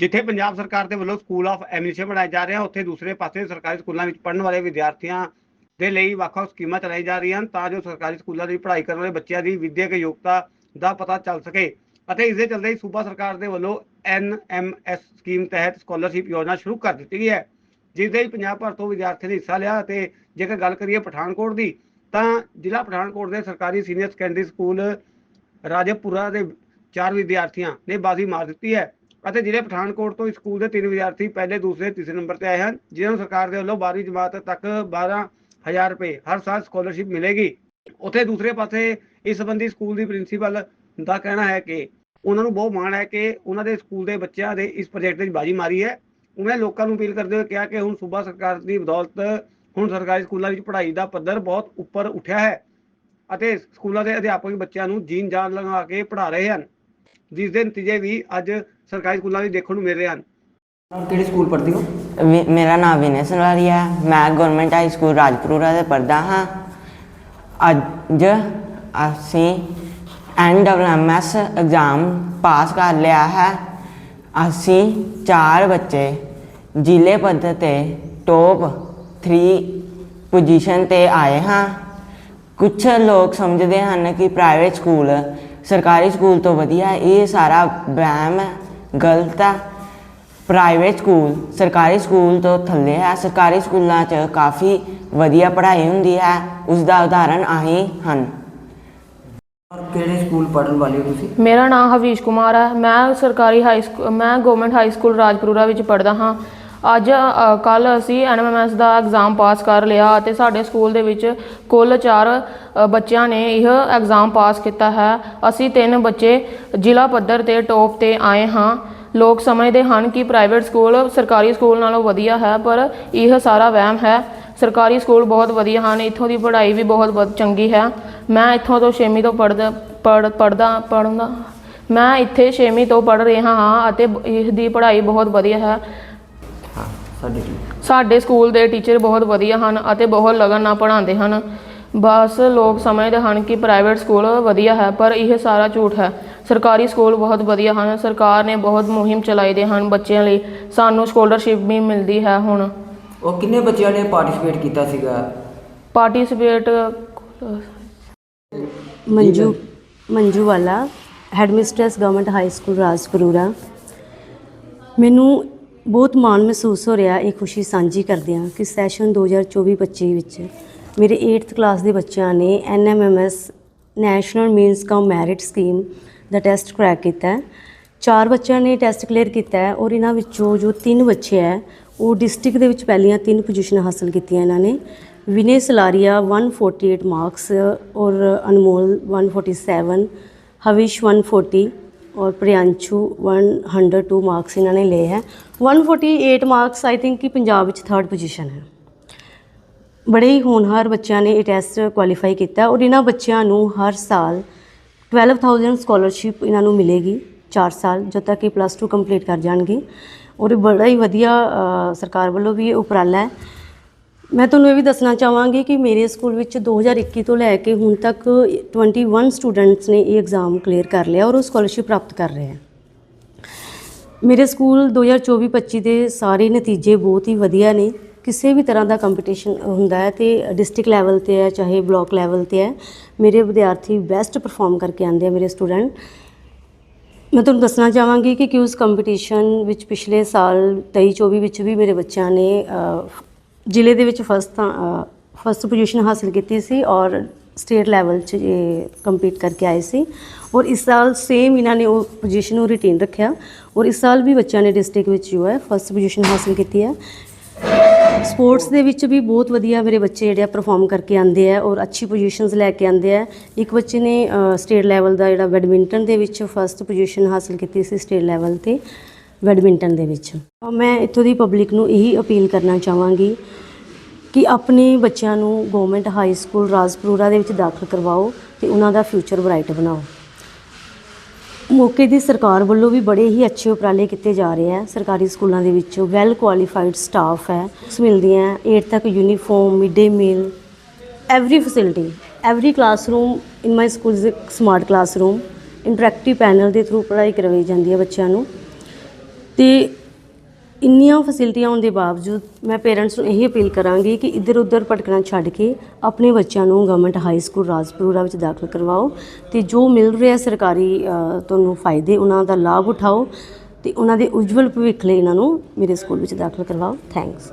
ਜਿੱਥੇ ਪੰਜਾਬ ਸਰਕਾਰ ਦੇ ਵੱਲੋਂ ਸਕੂਲ ਆਫ ਐਮਿਨਿਸਟ੍ਰੇਸ਼ਨ ਬਣਾਏ ਜਾ ਰਿਹਾ, ਉੱਥੇ ਦੂਸਰੇ ਪਾਸੇ ਸਰਕਾਰੀ ਸਕੂਲਾਂ ਵਿੱਚ ਪੜ੍ਹਨ ਵਾਲੇ ਵਿਦਿਆਰਥੀਆਂ ਦੇ ਲਈ ਵੱਖ-ਵੱਖ ਸਕੀਮਾਂ ਚਲਾਈ ਜਾ ਰਹੀਆਂ ਹਨ ਤਾਂ ਜੋ ਸਰਕਾਰੀ ਸਕੂਲਾਂ ਦੀ ਪੜ੍ਹਾਈ ਕਰਨ ਵਾਲੇ ਬੱਚਿਆਂ ਦੀ ਵਿੱਦਿਅਕ ਯੋਗਤਾ ਦਾ ਪਤਾ ਚੱਲ ਸਕੇ ਅਤੇ ਇਸ ਦੇ ਚੱਲਦੇ ਹੀ ਸੂਬਾ ਸਰਕਾਰ ਦੇ ਵੱਲੋਂ ਐਨਐਮਐਸ ਸਕੀਮ ਤਹਿਤ ਸਕਾਲਰਸ਼ਿਪ ਯੋਜਨਾ ਸ਼ੁਰੂ ਕਰ ਦਿੱਤੀ ਗਈ ਹੈ ਜਿਸ ਦੇ ਪੰਜਾਬ ਭਰ ਤੋਂ ਵਿਦਿਆਰਥੀਆਂ ਨੇ ਹਿੱਸਾ ਲਿਆ ਅਤੇ ਜੇਕਰ ਗੱਲ ਕਰੀਏ ਪਠਾਨਕੋਟ ਦੀ, ਤਾਂ ਜ਼ਿਲ੍ਹਾ ਪਠਾਨਕੋਟ ਦੇ ਸਰਕਾਰੀ ਸੀਨੀਅਰ ਸੈਕੰਡਰੀ ਸਕੂਲ ਰਾਜੇਪੁਰਾ ਦੇ ਚਾਰ ਵਿਦਿਆਰਥੀਆਂ ਨੇ ਬਾਜ਼ੀ ਮਾਰ ਦਿੱਤੀ ਹੈ। ਅਤੇ ਜ਼ਿਲ੍ਹੇ ਪਠਾਨਕੋਟ ਤੋਂ ਸਕੂਲ ਦੇ ਤਿੰਨ ਵਿਦਿਆਰਥੀ ਪਹਿਲੇ, ਦੂਸਰੇ, ਤੀਸਰੇ ਨੰਬਰ ਤੇ ਆਏ ਹਨ, ਜਿਨ੍ਹਾਂ ਨੂੰ ਸਰਕਾਰ ਦੇ ਵੱਲੋਂ 12ਵੀਂ ਜਮਾਤ ਤੱਕ 12000 ਰੁਪਏ ਹਰ ਸਾਲ ਸਕਾਲਰਸ਼ਿਪ ਮਿਲੇਗੀ। ਉੱਥੇ ਦੂਸਰੇ ਪਾਸੇ ਇਸ ਸੰਬੰਧੀ ਸਕੂਲ ਦੀ ਪ੍ਰਿੰਸੀਪਲ ਦਾ ਕਹਿਣਾ ਹੈ ਕਿ ਉਹਨਾਂ ਨੂੰ ਬਹੁਤ ਮਾਣ ਹੈ ਕਿ ਉਹਨਾਂ ਦੇ ਸਕੂਲ ਦੇ ਬੱਚਿਆਂ ਦੇ ਇਸ ਪ੍ਰੋਜੈਕਟ ਵਿੱਚ ਬਾਜੀ ਮਾਰੀ ਹੈ। ਉਹਨਾਂ ਨੇ ਲੋਕਾਂ ਨੂੰ ਅਪੀਲ ਕਰਦੇ ਹੋਏ ਕਿਹਾ ਕਿ ਹੁਣ ਸੂਬਾ ਸਰਕਾਰ ਦੀ ਬਦੌਲਤ ਹੁਣ ਸਰਕਾਰੀ ਸਕੂਲਾਂ ਵਿੱਚ ਪੜ੍ਹਾਈ ਦਾ ਪੱਧਰ ਬਹੁਤ ਉੱਪਰ ਉੱਠਿਆ ਹੈ ਅਤੇ ਸਕੂਲਾਂ ਦੇ ਅਧਿਆਪਕ ਬੱਚਿਆਂ ਨੂੰ ਜੀਨ ਜਾਨ ਲਗਾ ਕੇ ਪੜ੍ਹਾ ਰਹੇ ਹਨ। ਜਿਸ ਦੇ ਨਤੀਜੇ ਵੀ ਅੱਜ ਸਰਕਾਰੀ ਸਕੂਲਾਂ ਵਿੱਚ ਦੇਖਣ ਨੂੰ ਮਿਲ ਰਹੇ। ਹਨ ਆਪ ਕਿਹੜੇ ਸਕੂਲ ਪੜ੍ਹਦੇ ਹੋ? ਵੀ- ਮੇਰਾ ਨਾਮ ਵਿਨੈ ਸਨਵਾਰੀਆ ਹੈ। ਮੈਂ ਗਵਰਨਮੈਂਟ ਹਾਈ ਸਕੂਲ ਰਾਜਪੁਰਾ ਦੇ ਪੜ੍ਹਦਾ ਹਾਂ। ਅੱਜ ਅਸੀਂ ਐਨਡਬਲਐਮਐਸ ਐਗਜ਼ਾਮ ਪਾਸ ਕਰ ਲਿਆ ਹੈ। ਅਸੀਂ ਚਾਰ ਬੱਚੇ ਜ਼ਿਲ੍ਹੇ ਪੱਧਰ ਤੇ ਟੌਪ 3 ਪੋਜੀਸ਼ਨ ਤੇ ਆਏ ਹਾਂ। ਕੁਝ ਲੋਕ ਸਮਝਦੇ ਹਨ ਕਿ ਪ੍ਰਾਈਵੇਟ ਸਕੂਲ ਸਰਕਾਰੀ ਸਕੂਲ ਤੋਂ ਵਧੀਆ ਹੈ। ਇਹ ਸਾਰਾ ਵਹਿਮ ਹੈ। ਗਲਤ ਹੈ ਪ੍ਰਾਈਵੇਟ ਸਕੂਲ ਸਰਕਾਰੀ ਸਕੂਲ ਤੋਂ ਥੱਲੇ ਹੈ ਸਰਕਾਰੀ ਸਕੂਲਾਂ 'ਚ ਕਾਫੀ ਵਧੀਆ ਪੜ੍ਹਾਈ ਹੁੰਦੀ ਹੈ। ਉਸ ਦਾ ਉਦਾਹਰਣ ਆਹੀ ਹਨ। ਔਰ ਕਿਹੜੇ ਸਕੂਲ ਪੜ੍ਹਨ ਵਾਲੇ ਹੋ ਤੁਸੀਂ? ਮੇਰਾ ਨਾਮ ਹਵੀਸ਼ ਕੁਮਾਰ ਹੈ ਮੈਂ ਸਰਕਾਰੀ ਹਾਈ ਸਕੂਲ ਮੈਂ ਗਵਰਨਮੈਂਟ ਹਾਈ ਸਕੂਲ ਰਾਜਪੁਰਾ ਵਿੱਚ ਪੜ੍ਹਦਾ ਹਾਂ। ਅੱਜ ਕੱਲ ਅਸੀਂ ਐਨਐਮਐਸ ਦਾ ਐਗਜ਼ਾਮ ਪਾਸ ਕਰ ਲਿਆ ਅਤੇ ਸਾਡੇ ਸਕੂਲ ਦੇ ਵਿੱਚ ਕੁੱਲ 4 ਬੱਚਿਆਂ ਨੇ ਇਹ ਐਗਜ਼ਾਮ ਪਾਸ ਕੀਤਾ ਹੈ। ਅਸੀਂ ਤਿੰਨ ਬੱਚੇ ਜ਼ਿਲ੍ਹਾ ਪੱਧਰ ਤੇ ਟੌਪ ਤੇ ਆਏ ਹਾਂ। ਲੋਕ ਸਮਝਦੇ ਹਨ ਕਿ ਪ੍ਰਾਈਵੇਟ ਸਕੂਲ ਸਰਕਾਰੀ ਸਕੂਲ ਨਾਲੋਂ ਵਧੀਆ ਹੈ, ਪਰ ਇਹ ਸਾਰਾ ਵਹਿਮ ਹੈ। ਸਰਕਾਰੀ ਸਕੂਲ ਬਹੁਤ ਵਧੀਆ ਹਨ, ਇੱਥੋਂ ਦੀ ਪੜ੍ਹਾਈ ਵੀ ਬਹੁਤ ਬਹੁਤ ਚੰਗੀ ਹੈ। ਮੈਂ ਇੱਥੋਂ ਤੋਂ 6ਵੀਂ ਤੋਂ ਪੜ੍ਹਦਾ, ਪੜ੍ਹ, ਪੜ੍ਹਦਾ ਪੜ੍ਹਦਾ ਮੈਂ ਇੱਥੇ 6ਵੀਂ ਤੋਂ ਪੜ੍ਹ ਰਿਹਾ ਹਾਂ ਅਤੇ ਬ- ਇਸ ਦੀ ਪੜ੍ਹਾਈ ਬਹੁਤ ਵਧੀਆ ਹੈ। ਸਾਡੇ ਸਾਡੇ ਸਕੂਲ ਦੇ ਟੀਚਰ ਬਹੁਤ ਵਧੀਆ ਹਨ ਅਤੇ ਬਹੁਤ ਲਗਨ ਨਾਲ ਪੜ੍ਹਾਉਂਦੇ ਹਨ। ਬਸ ਲੋਕ ਸਮਝਦੇ ਹਨ ਕਿ ਪ੍ਰਾਈਵੇਟ ਸਕੂਲ ਵਧੀਆ ਹੈ ਪਰ ਇਹ ਸਾਰਾ ਝੂਠ ਹੈ। ਸਰਕਾਰੀ ਸਕੂਲ ਬਹੁਤ ਵਧੀਆ ਹਨ। ਸਰਕਾਰ ਨੇ ਬਹੁਤ ਮੁਹਿੰਮ ਚਲਾਈ ਦੇ ਹਨ। ਬੱਚਿਆਂ ਲਈ ਸਾਨੂੰ ਸਕਾਲਰਸ਼ਿਪ ਵੀ ਮਿਲਦੀ ਹੈ ਹੁਣ। ਉਹ ਕਿੰਨੇ ਬੱਚਿਆਂ ਨੇ ਪਾਰਟਿਸਿਪੇਟ ਕੀਤਾ ਸੀਗਾ? ਪਾਰਟਿਸਿਪੇਟ ਮੰਜੂ ਮੰਜੂ ਵਾਲਾ headmistress government high school Rajpura ਮੈਨੂੰ ਬਹੁਤ ਮਾਣ ਮਹਿਸੂਸ ਹੋ ਰਿਹਾ, ਇਹ ਖੁਸ਼ੀ ਸਾਂਝੀ ਕਰਦੇ ਹਾਂ ਕਿ ਸੈਸ਼ਨ 2024-25 ਵਿੱਚ ਮੇਰੇ 8th ਕਲਾਸ ਦੇ ਬੱਚਿਆਂ ਨੇ NMMS national means cum merit scheme ਦਾ ਟੈਸਟ ਕਰੈਕ ਕੀਤਾ। ਚਾਰ ਬੱਚਿਆਂ ਨੇ ਟੈਸਟ ਕਲੀਅਰ ਕੀਤਾ ਹੈ ਔਰ ਇਹਨਾਂ ਵਿੱਚੋਂ ਜੋ ਤਿੰਨ ਬੱਚੇ ਹੈ, ਉਹ ਡਿਸਟ੍ਰਿਕਟ ਦੇ ਵਿੱਚ ਪਹਿਲੀਆਂ ਤਿੰਨ ਪੋਜੀਸ਼ਨ ਹਾਸਲ ਕੀਤੀਆਂ ਇਹਨਾਂ ਨੇ। ਵਿਨੇ ਸਲਾਰੀਆ 148 ਮਾਰਕਸ ਔਰ ਅਨਮੋਲ 147 ਹਵਿਸ਼ 140 ਔਰ ਪ੍ਰਿयांशु 102 ਮਾਰਕਸ ਇਹਨਾਂ ਨੇ ਲਏ ਹੈ। 148 ਮਾਰਕਸ ਆਈ ਥਿੰਕ ਕਿ ਪੰਜਾਬ ਵਿੱਚ ਥਰਡ ਪੋਜੀਸ਼ਨ ਹੈ। ਬੜੇ ਹੀ ਹੋਣਹਾਰ ਬੱਚਿਆਂ ਨੇ ਇਹ ਟੈਸਟ ਕੁਆਲੀਫਾਈ ਕੀਤਾ। ਔਰ ਇਹਨਾਂ ਬੱਚਿਆਂ ਨੂੰ ਹਰ ਸਾਲ 12000 ਸਕਾਲਰਸ਼ਿਪ ਇਹਨਾਂ ਨੂੰ ਮਿਲੇਗੀ 4 ਸਾਲ, ਜਦ ਤੱਕ ਇਹ ਪਲੱਸ 2 ਕੰਪਲੀਟ ਕਰ ਜਾਣਗੇ। ਔਰ ਇਹ ਬੜਾ ਹੀ ਵਧੀਆ ਸਰਕਾਰ ਵੱਲੋਂ ਵੀ ਇਹ ਉਪਰਾਲਾ ਹੈ। ਮੈਂ ਤੁਹਾਨੂੰ ਇਹ ਵੀ ਦੱਸਣਾ ਚਾਹਾਂਗੀ ਕਿ ਮੇਰੇ ਸਕੂਲ ਵਿੱਚ 2021 ਤੋਂ ਲੈ ਕੇ ਹੁਣ ਤੱਕ 21 ਸਟੂਡੈਂਟਸ ਨੇ ਇਹ ਐਗਜ਼ਾਮ ਕਲੀਅਰ ਕਰ ਲਿਆ ਔਰ ਉਹ ਸਕਾਲਰਸ਼ਿਪ ਪ੍ਰਾਪਤ ਕਰ ਰਹੇ ਹਨ ਮੇਰੇ ਸਕੂਲ 2024-25 ਦੇ ਸਾਰੇ ਨਤੀਜੇ ਬਹੁਤ ਹੀ ਵਧੀਆ ਨੇ। ਕਿਸੇ ਵੀ ਤਰ੍ਹਾਂ ਦਾ ਕੰਪੀਟੀਸ਼ਨ ਹੁੰਦਾ ਹੈ ਤੇ ਡਿਸਟ੍ਰਿਕਟ ਲੈਵਲ ਤੇ ਹੈ, ਚਾਹੇ ਬਲਾਕ ਲੈਵਲ ਤੇ ਹੈ, ਮੇਰੇ ਵਿਦਿਆਰਥੀ ਬੈਸਟ ਪਰਫਾਰਮ ਕਰਕੇ ਆਉਂਦੇ ਆ ਮੇਰੇ ਸਟੂਡੈਂਟ ਮੈਂ ਤੁਹਾਨੂੰ ਦੱਸਣਾ ਚਾਹਾਂਗੀ ਕਿ ਕਿਉਂ ਉਸ ਕੰਪੀਟੀਸ਼ਨ ਵਿੱਚ ਪਿਛਲੇ ਸਾਲ 23-24 ਵਿੱਚ ਵੀ ਮੇਰੇ ਬੱਚਿਆਂ ਨੇ ਜ਼ਿਲ੍ਹੇ ਦੇ ਵਿੱਚ ਫਸਟ ਫਸਟ ਪੋਜੀਸ਼ਨ ਹਾਸਲ ਕੀਤੀ ਸੀ ਔਰ ਸਟੇਟ ਲੈਵਲ 'ਚ ਇਹ ਕੰਪੀਟ ਕਰਕੇ ਆਏ ਸੀ। ਔਰ ਇਸ ਸਾਲ ਸੇਮ ਇਹਨਾਂ ਨੇ ਉਹ ਪੋਜੀਸ਼ਨ ਨੂੰ ਰਿਟੇਨ ਰੱਖਿਆ। ਔਰ ਇਸ ਸਾਲ ਵੀ ਬੱਚਿਆਂ ਨੇ ਡਿਸਟ੍ਰਿਕਟ ਵਿੱਚ ਜੋ ਹੈ ਫਸਟ ਪੋਜੀਸ਼ਨ ਹਾਸਲ ਕੀਤੀ ਹੈ। ਸਪੋਰਟਸ ਦੇ ਵਿੱਚ ਵੀ ਬਹੁਤ ਵਧੀਆ ਮੇਰੇ ਬੱਚੇ ਜਿਹੜੇ ਆ ਪਰਫਾਰਮ ਕਰਕੇ ਆਉਂਦੇ ਆ ਔਰ ਅੱਛੀ ਪੋਜੀਸ਼ਨਸ ਲੈ ਕੇ ਆਉਂਦੇ ਆ। ਇੱਕ ਬੱਚੇ ਨੇ ਸਟੇਟ ਲੈਵਲ ਦਾ ਜਿਹੜਾ ਬੈਡਮਿੰਟਨ ਦੇ ਵਿੱਚ ਫਸਟ ਪੋਜੀਸ਼ਨ ਹਾਸਲ ਕੀਤੀ ਸੀ ਸਟੇਟ ਲੈਵਲ ਤੇ। ਬੈਡਮਿੰਟਨ ਦੇ ਵਿੱਚ। ਮੈਂ ਇੱਥੋਂ ਦੀ ਪਬਲਿਕ ਨੂੰ ਇਹੀ ਅਪੀਲ ਕਰਨਾ ਚਾਹਾਂਗੀ ਕਿ ਆਪਣੇ ਬੱਚਿਆਂ ਨੂੰ ਗਵਰਨਮੈਂਟ ਹਾਈ ਸਕੂਲ ਰਾਜਪੁਰਾ ਦੇ ਵਿੱਚ ਦਾਖਲ ਕਰਵਾਓ ਤੇ ਉਹਨਾਂ ਦਾ ਫਿਊਚਰ ਬ੍ਰਾਈਟ ਬਣਾਓ। ਮੌਕੇ ਦੀ ਸਰਕਾਰ ਵੱਲੋਂ ਵੀ ਬੜੇ ਹੀ ਅੱਛੇ ਉਪਰਾਲੇ ਕੀਤੇ ਜਾ ਰਹੇ ਆ। ਸਰਕਾਰੀ ਸਕੂਲਾਂ ਦੇ ਵਿੱਚ ਵੈਲ ਕੁਆਲੀਫਾਈਡ ਸਟਾਫ ਹੈ। ਮਿਲਦੀਆਂ 8 ਤੱਕ uniform mid day meal every facility every classroom in my school is a smart interactive panel ਦੇ ਥਰੂ ਪੜ੍ਹਾਈ ਕਰਵਾਈ ਜਾਂਦੀ ਹੈ ਬੱਚਿਆਂ ਨੂੰ। ਤੇ ਇੰਨੀਆਂ ਫੈਸਿਲਿਟੀਆਂ ਹੋਣ ਦੇ ਬਾਵਜੂਦ ਮੈਂ ਪੇਰੈਂਟਸ ਨੂੰ ਇਹੀ ਅਪੀਲ ਕਰਾਂਗੀ ਕਿ ਇੱਧਰ ਉੱਧਰ ਭਟਕਣਾ ਛੱਡ ਕੇ ਆਪਣੇ ਬੱਚਿਆਂ ਨੂੰ ਗਵਰਨਮੈਂਟ ਹਾਈ ਸਕੂਲ ਰਾਜਪੁਰਾ ਵਿੱਚ ਦਾਖਲ ਕਰਵਾਓ ਤੇ ਜੋ ਮਿਲ ਰਿਹਾ ਸਰਕਾਰੀ ਤੁਹਾਨੂੰ ਫਾਇਦੇ, ਉਹਨਾਂ ਦਾ ਲਾਭ ਉਠਾਓ ਤੇ ਉਹਨਾਂ ਦੇ ਉਜਵਲ ਭਵਿੱਖ ਲਈ ਇਹਨਾਂ ਨੂੰ ਮੇਰੇ ਸਕੂਲ ਵਿੱਚ ਦਾਖਲ ਕਰਵਾਓ। ਥੈਂਕਸ